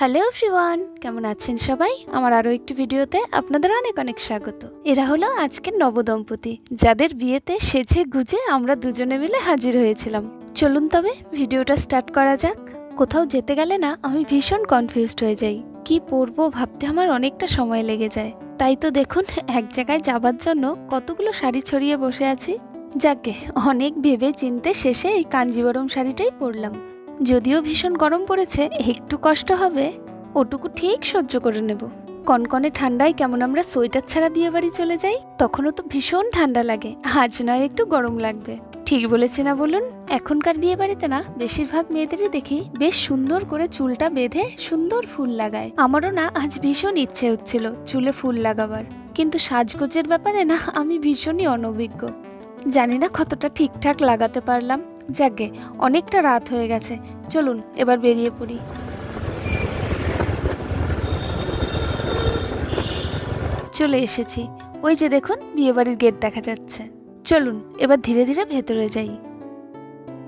Hello everyone কেমন আছেন সবাই? আমার আরও একটি ভিডিওতে আপনাদের অনেক অনেক স্বাগত। এরা হলো আজকের নবদম্পতি। যাদের বিয়েতে সেজে গুজে আমরা দুজনে মিলে হাজির হয়েছিলাম। চলুন তবে ভিডিওটা স্টার্ট করা যাক। কোথাও যেতে গেলে না আমি ভীষণ কনফিউজড হয়ে যাই। কি পরবো ভাবতে আমার অনেকটা সময় লেগে যায়। তাই তো দেখুন, এক জায়গায় যাবার জন্য কতগুলো শাড়ি ছড়িয়ে বসে আছি। যাকে অনেক ভেবে চিনতে শেষে এই কাঞ্জিবরম শাড়িটাই পরলাম। যদিও ভীষণ গরম পড়েছে, একটু কষ্ট হবে। ওটুকু ঠিক সহ্য করে নেব। কনকনে ঠান্ডায় কেমন আমরা সোয়েটার ছাড়া বিয়ে বাড়ি চলে যাই, তখনও তো ভীষণ ঠান্ডা লাগে। আজ নয়, একটু গরম লাগবে। ঠিক বলেছি না বলুন? এখনকার বিয়ে বাড়িতে না, বেশিরভাগ মেয়েদেরই দেখি বেশ সুন্দর করে চুলটা বেঁধে সুন্দর ফুল লাগায়। আমারও না, আজ ভীষণ ইচ্ছে হচ্ছিল চুলে ফুল লাগাবার। কিন্তু সাজগোজের ব্যাপারে না, আমি ভীষণই অনভিজ্ঞ। জানি না কতটা ঠিকঠাক লাগাতে পারলাম। যাকে অনেকটা রাত হয়ে গেছে, চলুন এবার বেরিয়ে পড়ি। চলে এসেছি। ওই যে দেখুন, বিয়েবাড়ির গেট দেখা যাচ্ছে। চলুন, এবার ধীরে ধীরে ভেতরে যাই।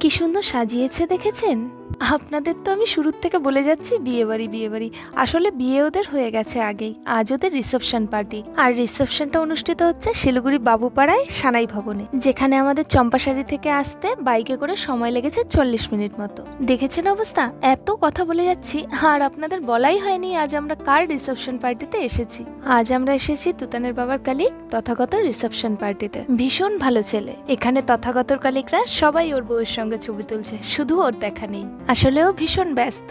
কি সুন্দর সাজিয়েছে দেখেছেন? আপনাদের তো আমি শুরুর থেকে বলে যাচ্ছি, বিয়ে বাড়ি বিয়ে বাড়ি। আসলে বিয়ে ওদের হয়ে গেছে আগেই, আজ ওদের রিসেপশন পার্টি। আর রিসেপশনটা অনুষ্ঠিত হচ্ছে শিলিগুড়ি বাবুপাড়ায় সানাই ভবনে, যেখানে আমাদের চম্পাশাড়ি থেকে আসতে বাইকে করে সময় লেগেছে চল্লিশ মিনিট মতো। দেখেছেন অবস্থা? এত কথা বলে যাচ্ছি, আর আপনাদের বলাই হয়নি আজ আমরা কার রিসেপশন পার্টিতে এসেছি। আজ আমরা এসেছি তুতানের বাবার কালিক তথাগত রিসেপশন পার্টিতে। ভীষণ ভালো ছেলে। এখানে তথাগতর কালিকরা সবাই ওর বউয়ের সঙ্গে ছবি তুলছে, শুধু ওর দেখা নেই। আসলেও ভীষণ ব্যস্ত।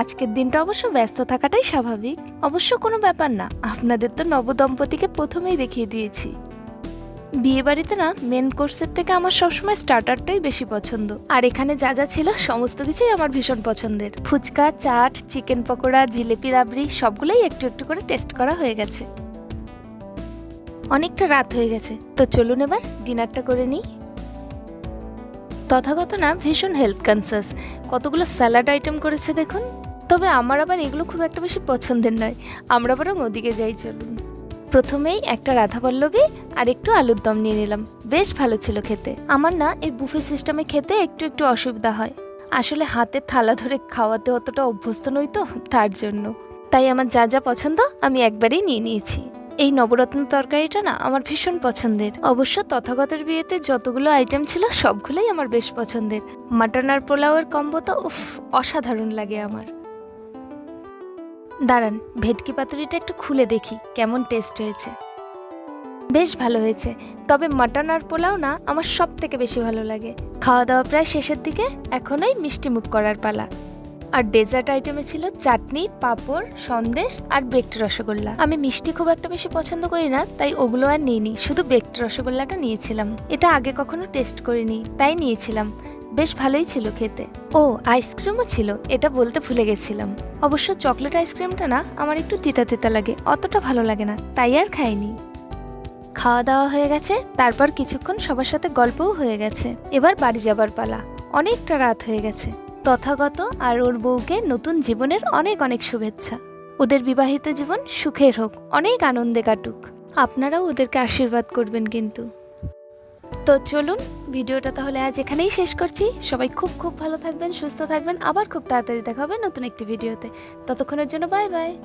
আজকের দিনটা অবশ্য ব্যস্ত থাকাটাই স্বাভাবিক। অবশ্য কোনো ব্যাপার না, আপনাদের তো নবদম্পতিকে প্রথমেই দেখিয়ে দিয়েছি। বিয়ে বাড়িতে না মেন কোর্সের থেকে আমার সবসময় স্টার্টারটাই বেশি পছন্দ। আর এখানে যা যা ছিল, সমস্ত কিছুই আমার ভীষণ পছন্দের। ফুচকা, চাট চিকেন পকোড়া, জিলেপি, রাবড়ি, সবগুলোই একটু একটু করে টেস্ট করা হয়ে গেছে। অনেকটা রাত হয়ে গেছে। তো চলুন এবার ডিনারটা করে নিই। তথাগত না ভীষণ হেলথ কনসিয়াস কতগুলো স্যালাড আইটেম করেছে দেখুন। তবে আমার আবার এগুলো খুব একটা বেশি পছন্দের নয়। আমরা বরং ওদিকে যাই চলুন। প্রথমেই একটা রাধাপল্লবী আর একটু আলুর দম নিয়ে নিলাম। বেশ ভালো ছিল খেতে। আমার না এই বুফে সিস্টেমে খেতে একটু একটু অসুবিধা হয়। আসলে হাতের থালা ধরে খাওয়াতে অতটা অভ্যস্ত নই তো, তার জন্য। তাই আমার যা যা পছন্দ আমি একবারেই নিয়ে নিয়েছি। এই নবরত্ন তরকারিটা না আমার ভীষণ পছন্দের। অবশ্য তথাগতের বিয়েতে যতগুলো আইটেম ছিল সবগুলোই আমার বেশ পছন্দের। মাটন আর পোলাওয়ের কম্বো তো উফ, অসাধারণ লাগে আমার। দাঁড়ান, ভেটকি পাতুরিটা একটু খুলে দেখি, কেমন টেস্ট হয়েছে। বেশ ভালো হয়েছে, তবে মাটন আর পোলাও না আমার সব থেকে বেশি ভালো লাগে। খাওয়া দাওয়া প্রায় শেষের দিকে এখনই মিষ্টি মুখ করার পালা। আর ডেজার্ট আইটেমে ছিল চাটনি, পাঁপড়, সন্দেশ আর বেকড রসগোল্লা। আমি মিষ্টি খুব একটা বেশি পছন্দ করি না, তাই ওগুলো আর নিইনি, শুধু বেকড রসগোল্লাটা নিয়েছিলাম। এটা আগে কখনো টেস্ট করিনি, তাই নিয়েছিলাম। বেশ ভালোই ছিল খেতে। ও আইসক্রিমও ছিল, এটা বলতে ভুলে গেছিলাম। অবশ্য চকলেট আইসক্রিমটা না, আমার একটু তিতা তিতা লাগে, অতটা ভালো লাগে না, তাই আর খাইনি। খাওয়া দাওয়া হয়ে গেছে, তারপর কিছুক্ষণ সবার সাথে গল্পও হয়ে গেছে। এবার বাড়ি যাবার পালা। অনেকটা রাত হয়ে গেছে। তথাগত আর ওর বউকে নতুন জীবনের অনেক অনেক শুভেচ্ছা। ওদের বিবাহিত জীবন সুখের হোক, অনেক আনন্দে কাটুক। আপনারাও ওদেরকে আশীর্বাদ করবেন কিন্তু। তো চলুন, ভিডিওটা তাহলে আজ এখানেই শেষ করছি। সবাই খুব খুব ভালো থাকবেন, সুস্থ থাকবেন। আবার খুব তাড়াতাড়ি দেখা হবে নতুন একটি ভিডিওতে। ততক্ষণের জন্য বাই বাই।